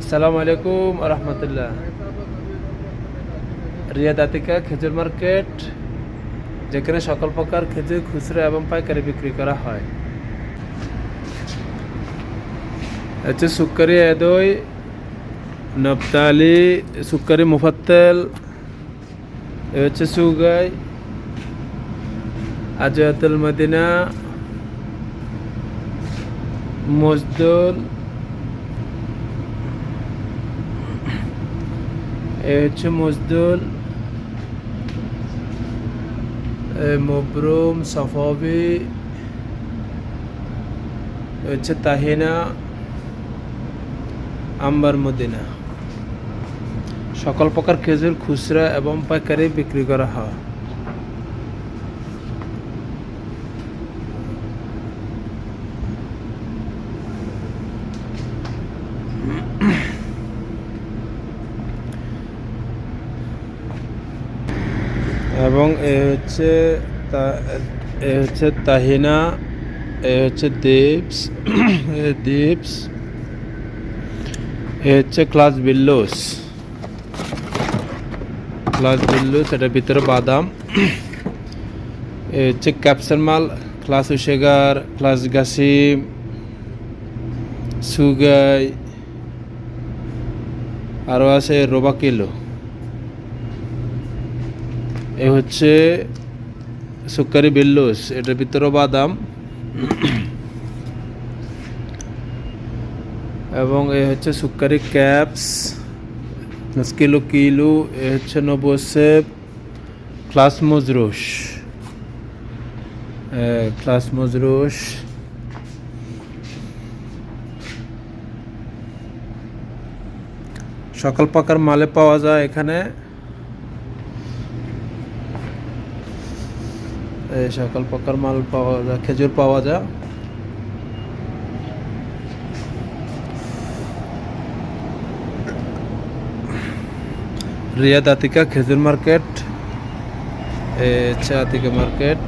আসসালামু আলাইকুম রহমতুল্লাহ রিয়াদ আতিকা খেজুর মার্কেট যেখানে সকল প্রকার খেজুর, খুচরা এবং পাইকারি বিক্রি করা হয়। হচ্ছে সুক্কারি এদই নবতালি, সুক্কারি মুফাত্তেল, এ হচ্ছে সুগাই আজয়াতুল মদিনা, মজদুল এ হচ্ছে মজদুল মবরুম, সফাবি হচ্ছে তাহিনা আম্বার মদিনা। সকল প্রকার খেজুর, খুচরা এবং পাইকারি বিক্রি করা হয়। এবং এ হচ্ছে এ হচ্ছে তাহিনা, এ হচ্ছে দেবস, এ দেবস, এ হচ্ছে ক্লাস বিল্লোস। ক্লাস বিল্লোস এটার ভিতরে বাদাম। এ হচ্ছে ক্যাপসার মাল, ক্লাস উশেগার, ক্লাস গাসিম, সুগাই আরও আছে রোবা কিলো। এ হচ্ছে সুকারি বিল্লুস, এটার ভিতরে বাদাম। এবং এ হচ্ছে সুকারি ক্যাপস কিলো কিলো, এ হচ্ছে নবসেব ক্লাস মজরুস ক্লাস মজরুস সকল প্রকার মালে পাওয়া যায় এখানে। সকল প্রকার মাল পাওয়া যায়, খেজুর পাওয়া যায়। রিয়াদ আতিকা খেজুর মার্কেট, এ আতিকা মার্কেট।